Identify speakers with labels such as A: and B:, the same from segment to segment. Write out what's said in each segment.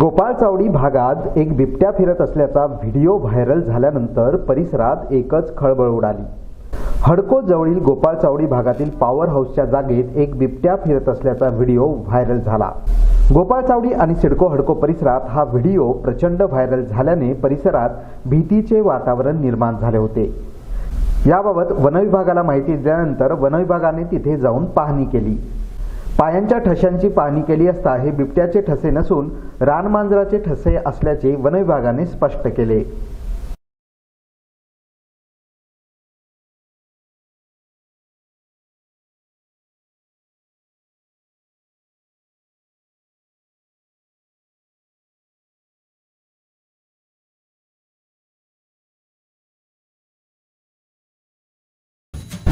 A: गोपाळ चावडी भागात एक बिबट्या फिरत असल्याचा व्हिडिओ व्हायरल झाल्यानंतर परिसरात एकच खळबळ उडाली. हडको जवळील गोपाळ चावडी भागातील पॉवर हाऊसच्या जागेत एक बिबट्या फिरत असल्याचा व्हिडिओ व्हायरल झाला. गोपाळ चावडी आणि सिडको हडको परिसरात हा व्हिडिओ प्रचंड व्हायरल झाल्याने परिसरात भीतीचे वातावरण निर्माण झाले होते. याबाबत वनविभागाला माहिती दिल्यानंतर वनविभागाने तिथे जाऊन पाहणी केली. पायांच्या ठशांची पाहणी केली असता हे बिबट्याचे ठसे नसून रानमांजराचे ठसे असल्याचे वनविभागाने स्पष्ट केले.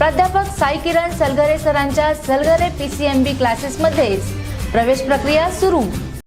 B: प्राध्यापक साई किरण सलगरे सरांच्या सलगरे पीसीएमबी क्लासेसमध्येच प्रवेश प्रक्रिया सुरू.